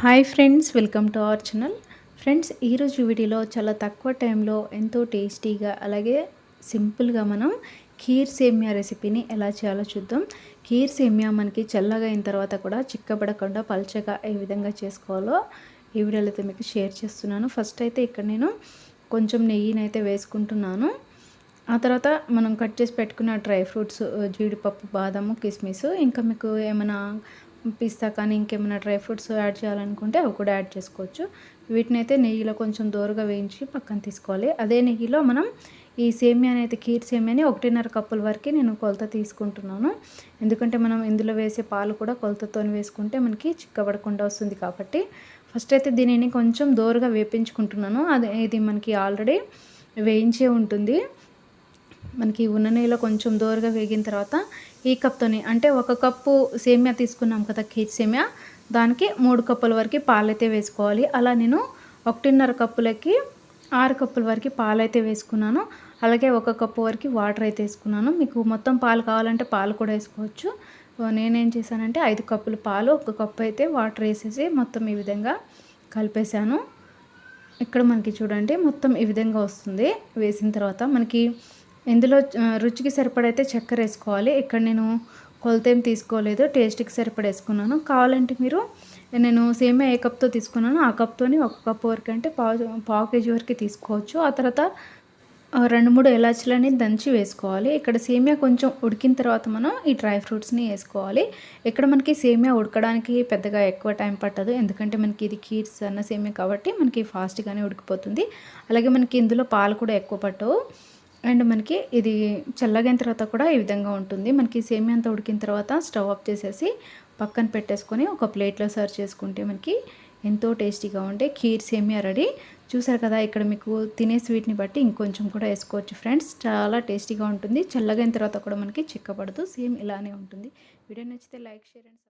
Hi friends welcome to our channel friends ఈరోజు వీడియోలో చాలా తక్కువ టైంలో ఎంతో టేస్టీగా అలాగే సింపుల్గా మనం ఖీర్ సేమియా రెసిపీని ఎలా చేయాలో చూద్దాం. ఖీర్ సేమియా మనకి చల్లగా అయిన తర్వాత కూడా చిక్కబడకుండా పల్చగా ఏ విధంగా చేసుకోవాలో ఈ వీడియోలో అయితే మీకు షేర్ చేస్తున్నాను. ఫస్ట్ అయితే ఇక్కడ నేను కొంచెం నెయ్యిని అయితే వేసుకుంటున్నాను. ఆ తర్వాత మనం కట్ చేసి పెట్టుకున్న డ్రై ఫ్రూట్స్ జీడిపప్పు బాదము కిస్మిస్ ఇంకా మీకు ఏమైనా పిస్తా కానీ ఇంకేమైనా డ్రై ఫ్రూట్స్ యాడ్ చేయాలనుకుంటే అవి కూడా యాడ్ చేసుకోవచ్చు. వీటిని అయితే నెయ్యిలో కొంచెం దూరగా వేయించి పక్కన తీసుకోవాలి. అదే నెయ్యిలో మనం ఈ సేమియాని అయితే కీర్ సేమియాని ఒకటిన్నర కప్పుల వరకు నేను కొలత తీసుకుంటున్నాను. ఎందుకంటే మనం ఇందులో వేసే పాలు కూడా కొలతతో వేసుకుంటే మనకి చిక్కబడకుండా వస్తుంది కాబట్టి. ఫస్ట్ అయితే దీనిని కొంచెం దూరగా వేపించుకుంటున్నాను. అది ఇది మనకి ఆల్రెడీ వేయించే ఉంటుంది. మనకి ఉన్న నెయ్యిలో కొంచెం దోరగా వేగిన తర్వాత ఈ కప్తోని అంటే ఒక కప్పు సేమియా తీసుకున్నాం కదా కేజ్ సేమియా దానికి మూడు కప్పుల వరకు పాలైతే వేసుకోవాలి. అలా నేను ఒకటిన్నర కప్పులకి ఆరు కప్పుల వరకు పాలైతే వేసుకున్నాను. అలాగే ఒక కప్పు వరకు వాటర్ అయితే వేసుకున్నాను. మీకు మొత్తం పాలు కావాలంటే పాలు కూడా వేసుకోవచ్చు. నేనేం చేశానంటే ఐదు కప్పులు పాలు ఒక కప్పు అయితే వాటర్ వేసేసి మొత్తం ఈ విధంగా కలిపేశాను. ఇక్కడ మనకి చూడండి మొత్తం ఈ విధంగా వస్తుంది. వేసిన తర్వాత మనకి ఇందులో రుచికి సరిపడైతే చక్కెర వేసుకోవాలి ఇక్కడ నేను కొలత ఏం తీసుకోలేదు. టేస్ట్కి సరిపడ వేసుకున్నాను కావాలంటే మీరు నేను సేమే ఏ కప్తో తీసుకున్నాను ఆ కప్తోని ఒక కప్ వరకు అంటే పావు పావు కేజీ వరకు తీసుకోవచ్చు. ఆ తర్వాత రెండు మూడు ఇలాచీలని దంచి వేసుకోవాలి. ఇక్కడ సేమియా కొంచెం ఉడికిన తర్వాత మనం ఈ డ్రై ఫ్రూట్స్ని వేసుకోవాలి. ఇక్కడ మనకి సేమియా ఉడకడానికి పెద్దగా ఎక్కువ టైం పట్టదు. ఎందుకంటే మనకి ఇది కీర్స్ అన్న సేమియా కాబట్టి మనకి ఫాస్ట్గానే ఉడికిపోతుంది. అలాగే మనకి ఇందులో పాలు కూడా ఎక్కువ పట్టవు. అండ్ మనకి ఇది చల్లగైన తర్వాత కూడా ఈ విధంగా ఉంటుంది. మనకి సేమియా అంతా ఉడికిన తర్వాత స్టవ్ ఆఫ్ చేసేసి పక్కన పెట్టేసుకొని ఒక ప్లేట్లో సర్వ్ చేసుకుంటే మనకి ఎంతో టేస్టీగా ఉండే ఖీర్ సేమియా రెడీ. చూసారు కదా ఇక్కడ మీకు తినే స్వీట్ని బట్టి ఇంకొంచెం కూడా వేసుకోవచ్చు ఫ్రెండ్స్. చాలా టేస్టీగా ఉంటుంది. చల్లగైన తర్వాత కూడా మనకి చిక్కపడదు. సేమ్ ఇలానే ఉంటుంది. వీడియో నచ్చితే లైక్ షేర్ అండ్